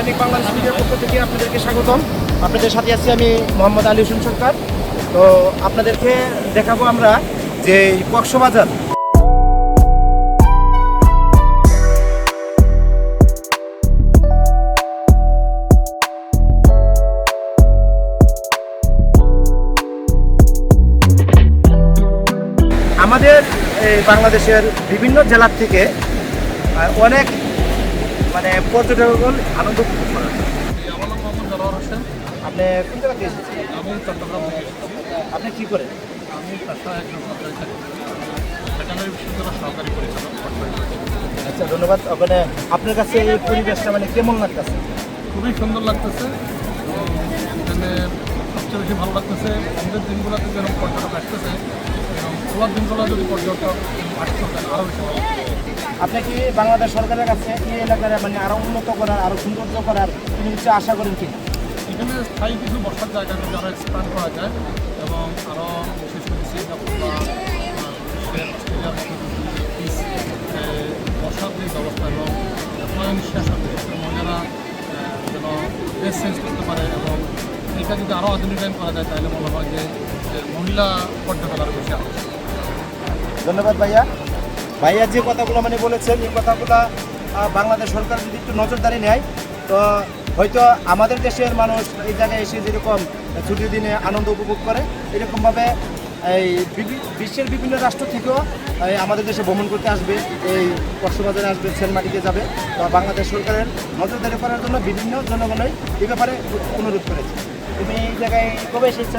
দৈনিক বাংলাদেশ মিডিয়ার পক্ষ থেকে আপনাদেরকে স্বাগতম। আপনাদের সাথে আছি আমি মোহাম্মদ আলী হোসেন সরকার। তো আপনাদেরকে দেখাবো আমরা যে কক্সবাজার আমাদের এই বাংলাদেশের বিভিন্ন জেলার থেকে অনেক মানে পর্যটকগণ আনন্দ উপভোগ আপনি কোন জায়গা থেকে এসেছেন? আমি চট্টগ্রাম থেকে এসেছি। আপনি কি করেন? আমি পেশায় একজন সরকারি চাকরি করি। ভেটেরিনারি বিশ্ববিদ্যালয়ের পরিচালক আচ্ছা ধন্যবাদ। ওখানে আপনার কাছে এই পরিবেশটা মানে কেমন লাগতেছে? খুবই সুন্দর লাগতেছে। এখানে সবচেয়ে বেশি ভালো লাগতেছে আমাদের দিনগুলোতে যেরকম পর্যটক আসতেছে খোলার দিনগুলো যদি পর্যটক আসতে আরও। আপনি কি বাংলাদেশ সরকারের কাছে এই এলাকার মানে আরও উন্নত করার আরও সৌন্দর্য করার কোনো কিছু আশা করেন কি এখানে স্থায়ী কিছু বসার জায়গা যদি আরও এক্সপ্যান্ড করা যায় এবং আরও বিশেষ করে সিঙ্গাপুর বা অস্ট্রেলিয়ার বসার যে ব্যবস্থা এবং স্বয়ং শাসন মহিলারা যেন ড্রেস চেঞ্জ করতে পারে এবং এটা যদি আরও আধুনিকায়ন করা যায় তাহলে মনে হয় যে মহিলা পর্যটক আরও বেশি আকর্ষণ ধন্যবাদ ভাইয়া। ভাইয়া যে কথাগুলো মানে বলেছেন, এই কথাগুলো বাংলাদেশ সরকার যদি একটু নজরদারি নেয়, তো হয়তো আমাদের দেশের মানুষ এই জায়গায় এসে যেরকম ছুটির দিনে আনন্দ উপভোগ করে, এরকমভাবে এই বিশ্বের বিভিন্ন রাষ্ট্র থেকেও আমাদের দেশে ভ্রমণ করতে আসবে, এই কক্সবাজারে আসবে, সেনমাটিতে যাবে তো বাংলাদেশ সরকারের নজরদারি করার জন্য বিভিন্ন জনগণই এই ব্যাপারে অনুরোধ করেছে। তুমি এই জায়গায় কবে এসেছ?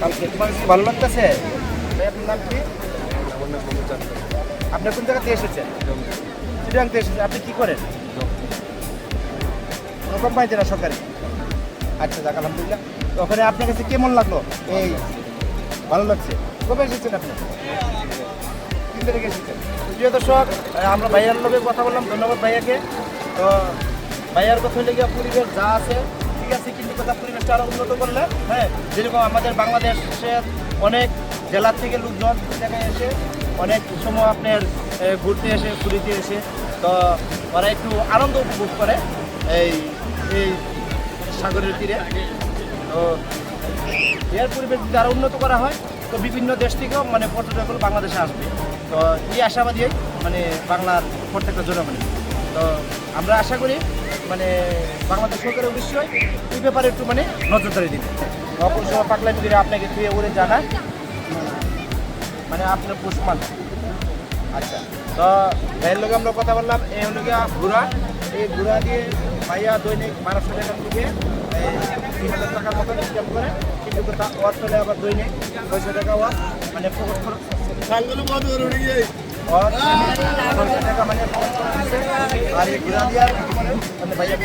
কালকে। তোমার ভালো লাগতেছে? আপনার নাম কি? আপনি কোন জায়গা থেকে এসেছেন? চিটাং এসেছেন। আপনি কি করেন? কোনো কোম্পানিতে না সরকারি। আচ্ছা যাক, আলহামদুলিল্লাহ। তো ওখানে আপনার কাছে কেমন লাগল? এই, ভালো লাগছে? কবে এসেছেন আপনি? তিন তারিখে এসেছেন। প্রিয় দর্শক আমরা ভাইয়ার লোকের কথা বললাম। ধন্যবাদ ভাইয়াকে। তো ভাইয়ার কথা হলে গিয়ে পরিবেশ যা আছে, ঠিক আছে, কিন্তু কথা পরিবেশটা আরও উন্নত করলে হ্যাঁ যেরকম আমাদের বাংলাদেশের অনেক জেলার থেকে লোকজন জায়গায় এসে অনেক সময় আপনার ঘুরতে এসে ঘুরিতে এসে তো ওরা একটু আনন্দ উপভোগ করে এই এই সাগরের তীরে। তো এর পরিবেশ যদি উন্নত করা হয়, তো বিভিন্ন দেশ থেকেও মানে পর্যটকগুলো বাংলাদেশে আসবে। তো এই আশাবাদী মানে বাংলার প্রত্যেকটা জনগণই তো আমরা আশা করি মানে বাংলাদেশ সরকার অবশ্যই এই ব্যাপারে একটু মানে নজরদারি দিবে। অপর সময় পাকলামি করে আপনাকে ধুয়ে উড়ে জানায়। মানে আপনার পুষ্মান আচ্ছা তো ভাইয়ের লোক আমরা কথা বললাম এই হলো গিয়া ঘোড়া এই ঘোড়া দিয়ে ভাইয়া দৈনিক বারোশো টাকা থেকে এই তিন হাজার টাকার মতন ইনকাম করে কিন্তু তা ওয়াট চলে আবার দৈনিক ছয়শো টাকা ওয়াট মানে পকেট খরচ ওয়াট ছয়শো টাকা মানে পকেট খরচ দিচ্ছে। আর এই ঘোড়া দিয়ে মানে ভাইয়া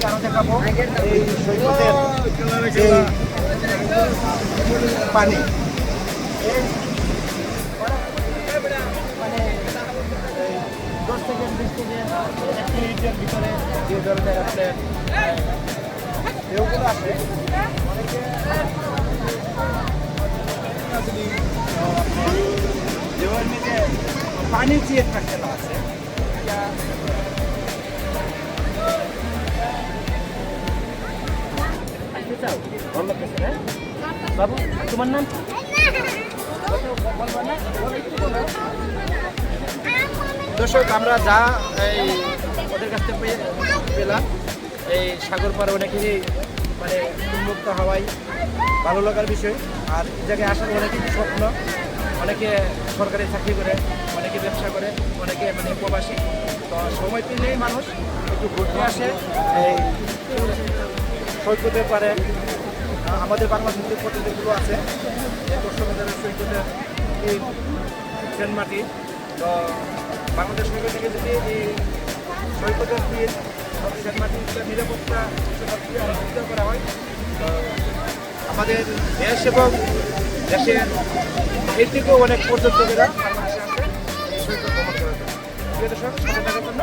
আমরা দেখাবো এই সৈকতের যে পানি। দশ থেকে বিশ থেকে এক মিনিটের ভিতরে যে ধরনের আপনার ঢেউগুলো আসে অনেকে ঢেউয়ের নিচে পানির যে একটা আছে। না বাবু, তোমার নাম। দর্শক, আমরা যা এই ওদের কাছ থেকে পেলাম, এই সাগর পাড়ে অনেকেরই মানে উন্মুক্ত হওয়াই ভালো লাগার বিষয়। আর এই জায়গায় আসার অনেকেরই স্বপ্ন, অনেকে সরকারি চাকরি করে, অনেকে ব্যবসা করে, অনেকে মানে প্রবাসী। তো সময় পেলেই মানুষ একটু ঘুরতে আসে। এই সৈকতের পারে। আমাদের বাংলাদেশের যে পদ্ধতিগুলো আছে কক্সবাজারের সৈকতের এই সেনমাটি তো বাংলাদেশ থেকে যদি এই সৈকতের দিন সেনমাটির নিরাপত্তা সব কিছু আলোচিত করা হয়। আমাদের দেশ এবং দেশের এর থেকেও অনেক পর্যটকেরা বাংলাদেশে আসে সৈকত ভ্রমণ করার জন্য প্রিয় সাথে থাকার জন্য